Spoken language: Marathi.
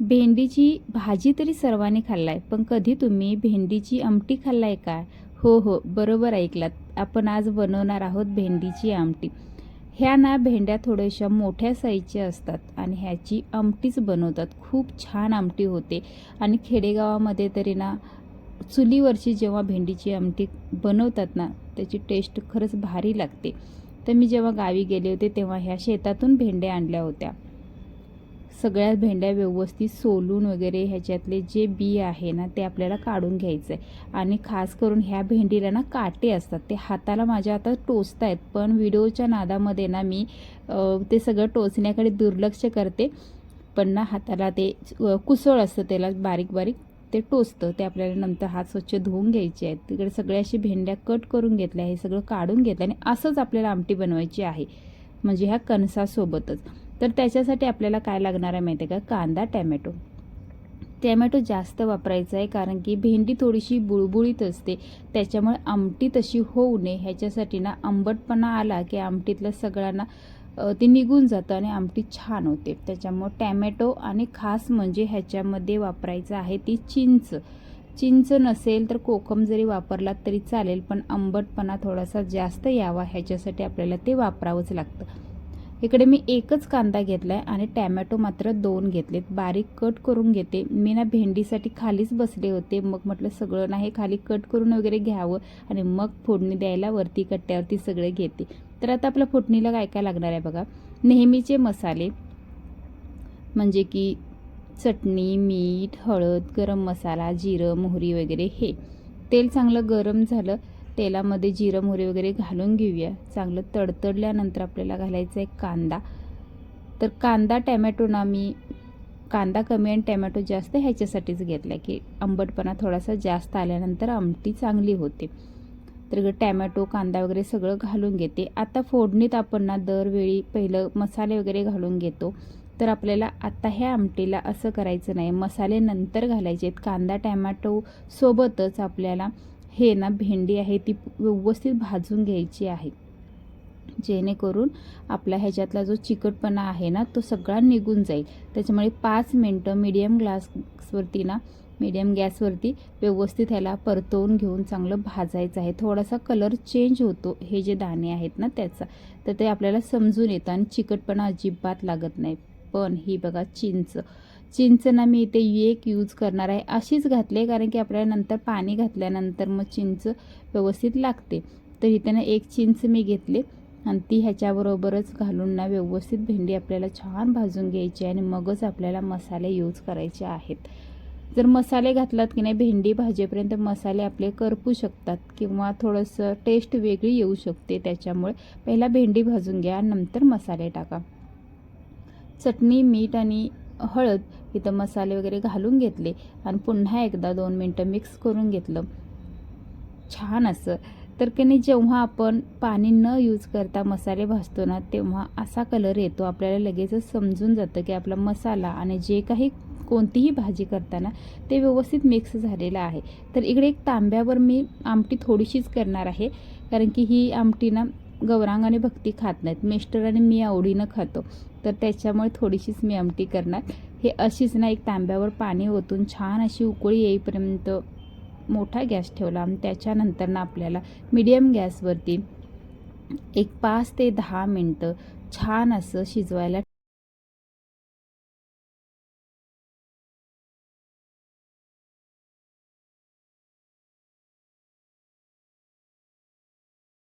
भेंडीची भाजी तरी सर्वांनी खाल्लाय पण कधी तुम्ही भेंडीची आमटी खाल्लाय का हो हो बरोबर ऐकलात. आपण आज बनवणार आहोत भेंडीची आमटी. ह्या ना भेंड्या थोड्याशा मोठ्या साईजच्या असतात आणि ह्याची आमटीच बनवतात. खूप छान आमटी होते. आणि खेडेगावामध्ये तरी ना चुलीवरची जेव्हा भेंडीची आमटी बनवतात ना त्याची टेस्ट खरंच भारी लागते. तर मी जेव्हा गावी गेले होते तेव्हा ह्या शेतातून भेंड्या आणल्या होत्या. सगळ्या भेंड्या व्यवस्थित सोलून वगैरे ह्याच्यातले जे बी आहे ना ते आपल्याला काढून घ्यायचं आहे आणि खास करून ह्या भेंडीला ना काटे असतात ते हाताला माझ्या आता टोचत आहेत पण व्हिडिओच्या नादामध्ये ना मी ते सगळं टोचण्याकडे दुर्लक्ष करते. पण ना हाताला ते कुसळ असतं त्याला बारीक बारीक ते टोचतं. ते आपल्याला नंतर हात स्वच्छ धुवून घ्यायचे आहेत. तिकडे सगळ्या अशी भेंड्या कट करून घेतल्या हे सगळं काढून घेतलं आणि असंच आपल्याला आमटी बनवायची आहे. म्हणजे ह्या कणसासोबतच. तर त्याच्यासाठी आपल्याला काय लागणार आहे माहिती आहे का? कांदा टॅमॅटो. टॅमॅटो जास्त वापरायचा आहे कारण की भेंडी थोडीशी बुळबुळीत असते. त्याच्यामुळे आमटी तशी होऊ नये. ह्याच्यासाठी ना आंबटपणा आला की आमटीतलं सगळ्यांना ती ते निघून जातं आणि आमटी छान होते. त्याच्यामुळं टॅमॅटो आणि खास म्हणजे ह्याच्यामध्ये वापरायचं आहे ती चिंच. चिंच नसेल तर कोकम जरी वापरलात तरी चालेल पण आंबटपणा थोडासा जास्त यावा. ह्याच्यासाठी आपल्याला ते वापरावंच लागतं. इकडे मी एकच कांदा घेतला आहे आणि टॅमॅटो मात्र दोन घेतलेत. बारीक कट करून घेते. मी ना भेंडीसाठी खालीच बसले होते. मग म्हटलं सगळं नाही खाली कट करून वगैरे घ्यावं आणि मग फोडणी द्यायला वरती कट्ट्यावरती सगळे घेते. तर आता आपल्या फोडणीला काय काय लागणार आहे बघा. नेहमीचे मसाले म्हणजे की चटणी मीठ हळद गरम मसाला जिरं मोहरी वगैरे हे. तेल चांगलं गरम झालं तेलामध्ये जिरं मोहरी वगैरे घालून घेऊया. चांगलं तडतडल्यानंतर आपल्याला घालायचा आहे कांदा. तर कांदा टॅमॅटोनं आम्ही मी कांदा कमी आणि टॅमॅटो जास्त ह्याच्यासाठीच घेतला की आंबटपणा थोडासा जास्त आल्यानंतर आमटी चांगली होते. तर टॅमॅटो कांदा वगैरे सगळं घालून घेते. आता फोडणीत आपण ना दरवेळी पहिलं मसाले वगैरे घालून घेतो. तर आपल्याला आता ह्या आमटीला असं करायचं नाही. मसाले नंतर घालायचे आहेत. कांदा टॅमॅटो सोबतच आपल्याला हे ना भेंडी आहे ती व्यवस्थित भाजून घ्यायची आहे. जेणेकरून आपला ह्याच्यातला जो चिकटपणा आहे ना तो सगळा निघून जाईल. त्याच्यामुळे पाच मिनटं मीडियम ग्लासवरती ना मीडियम गॅसवरती व्यवस्थित ह्याला परतवून घेऊन चांगलं भाजायचं आहे. थोडासा कलर चेंज होतो हे जे दाणे आहेत ना त्याचा तर ते आपल्याला समजून येतं आणि चिकटपणा अजिबात लागत नाही. पण ही बघा चिंच चिंच ना मी इथे एक यूज करणार आहे. अशीच घातली आहे कारण की आपल्याला नंतर पाणी घातल्यानंतर मग चिंच व्यवस्थित लागते. तर इथे ना एक चिंच मी घेतले आणि ती ह्याच्याबरोबरच घालून ना व्यवस्थित भेंडी आपल्याला छान भाजून घ्यायची आहे आणि मगच आपल्याला मसाले यूज करायचे आहेत. जर मसाले घातलात की नाही भेंडी भाजीपर्यंत मसाले आपले करपू शकतात किंवा थोडंसं टेस्ट वेगळी येऊ शकते त्याच्यामुळे पहिला भेंडी भाजून घ्या नंतर मसाले टाका. चटणी मीठ आणि हळद इथं मसाले वगैरे घालून घेतले आणि पुन्हा एकदा दोन मिनटं मिक्स करून घेतलं. छान असं. तर की जेव्हा आपण पाणी न यूज करता मसाले भाजतो ना तेव्हा असा कलर येतो आपल्याला लगेचच समजून जातं की आपला मसाला आणि जे काही कोणतीही भाजी करताना ते व्यवस्थित मिक्स झालेलं आहे. तर इकडे एक तांब्यावर मी आमटी थोडीशीच करणार आहे कारण की ही आमटी ना गौरांगाने भक्ती खात नाहीत. मिस्टर आणि मी आवडीनं खातो. तर त्याच्यामुळे थोडीशीच मी आमटी करणार. हे अशीच ना एक तांब्यावर पाणी ओतून छान अशी उकळी येईपर्यंत मोठा गॅस ठेवला आणि त्याच्यानंतर ना आपल्याला मीडियम गॅसवरती एक पाच ते दहा मिनटं छान असं शिजवायला